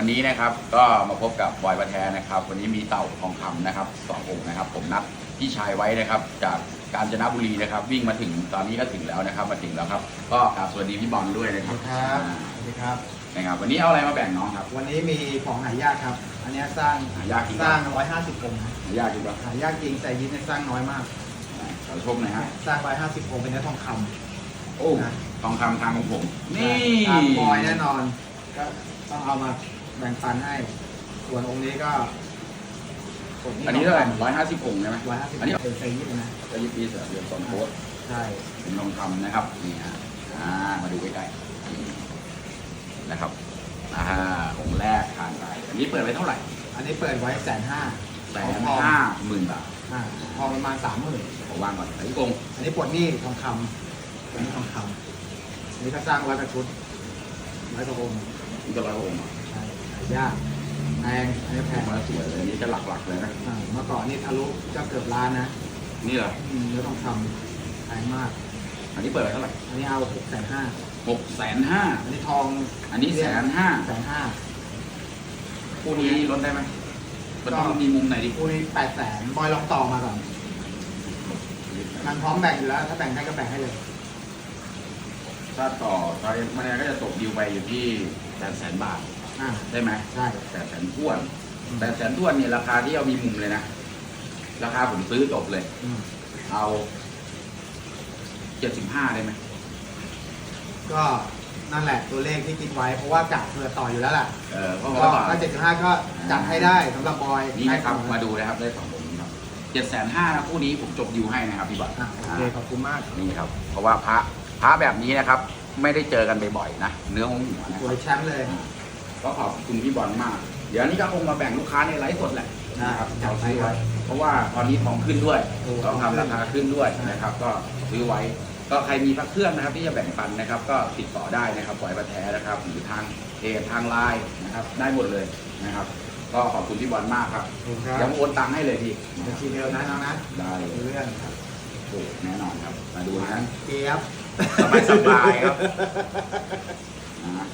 วันนี้นะครับก็มาพบกับบอยประแทนะครับ วันนี้มีเต่าทองคำนะครับสององค์นะครับ ผมนัดพี่ชายไว้นะครับ จากกาญจนบุรีนะครับ วิ่งมาถึงตอนนี้ก็ถึงแล้วนะครับ มาถึงแล้วครับ ก็กราบสวัสดีพี่บอลด้วยนะครับครับอ่าสวัสดีครับนะครับ วันนี้เอาอะไรมาแบ่งน้องครับ วันนี้มีของหายากครับ อันเนี้ยสร้างหายากจริงสร้าง150องค์นะหายากจริงปะหายากจริงแต่ยินเนี่ยสร้างน้อยมากขอชมหน่อยฮะสร้าง150องค์เป็นเนื้อทองคำโอ้นะทองคำทางของผม นี่ตามบอยแน่นอน ก็ต้องเอามา แบ่งปันให้ ส่วนองค์นี้ก็กดอันนี้เท่าไหร่ร้อยห้าสิบองค์ใช่ไหม150อันนี้เป็นไซส์นะจะยิบปีเสือเดือนสองโพสต์ใช่เป็นทองคำนะครับนี่ฮะอ่ามาดูใกล้ๆนี่นะครับอ่าองค์แรกทานไปอันนี้เปิดไว้เท่าไหร่ อันนี้เปิดไว้แสนห้าแสนห้าหมื่นบาทอ่าทองประมาณสามหมื่นขอวางก่อนไอ้กงอันนี้ปลดหนี้ทองคำอันนี้ทองคำอันนี้ก็สร้างไว้กระชุดไว้กระองค์นี่ก็ร้อยกว่าองค์อะใช่หา ยากแพงอันนี้แพงมาสวยเลยอันนี้จะหลักๆเลยนะอ่าเมื่อก่อนนี่ทะลุก็เกือบล้านนะนี่เหรออืมแล้วต้องทำแพงมาก อันนี้เปิดไว้เท่าไหร่อันนี้เอาหกแสนห้าหกแสนห้าอันนี้ทองอันนี้แสนห้าแสนห้าคู่นี้ลดได้ไหมมันต้องมีมุมไหนดิคู่นี้แปดแสนบอยลองต่อมาก่อนมันพร้อมแบ่งอยู่แล้ว ถ้าแบ่งได้ก็แบ่งให้เลยถ้าต่อตอนนี้มันก็จะตกดิวไปอยู่ที่แสนแสนบาท อ่า ได้ไหมใช่แสนแสนท้วนแสนแสนท้วนเนี่ยราคาที่เอามีมุมเลยนะ ราคาผมซื้อจบเลย อืมเอาเจ็ดสิบห้าได้ไหมก็นั่นแหละตัวเลขที่คิดไว้เพราะว่ากะเผื่อต่ออยู่แล้วแหละเออเพราะก็ว่าก็เจ็ดสิบห้าก็จัดให้ได้สำหรับบอยนี่นะครับ ให้มาดูนะครับได้สองผมครับเจ็ดแสนห้านะคู่นี้ผมจบดิวให้นะครับพี่บอลอะโอเคขอบคุณมากนี่ครับ เพราะว่าพระพระแบบนี้นะครับ ไม่ได้เจอกันบ่อยๆนะ เนื้อของหัวนะสวยแชมป์เลย ก็ขอบคุณพี่บอลมาก เดี๋ยวนี้ก็คงมาแบ่งลูกค้าในไลฟ์สดแหละนะครับจัเอาดไปซื้อครัไว้บเพราะว่าตอนนี้ทองขึ้นด้วยโอ้ทองคำราคาขึ้นด้วยใช่นะครับ ก็ซื้อไว้ ก็ใครมีพระเครื่องนะครับ ที่จะแบ่งปันนะครับ ก็ติดต่อได้นะครับปล่อยประแท้นะครับหรือทางเพจทางไลน์นะครับ ได้หมดเลยนะครับ ก็ขอบคุณพี่บอลมากครับขอบคุณครัเดี๋ยบวโอนตังค์ให้เลยพี่บัญชีเดียวนะน้องนะได้เลยเรื่องครับโอ้แน่นอนครับ มาดูนะเกียบสบายสบายๆครับนะ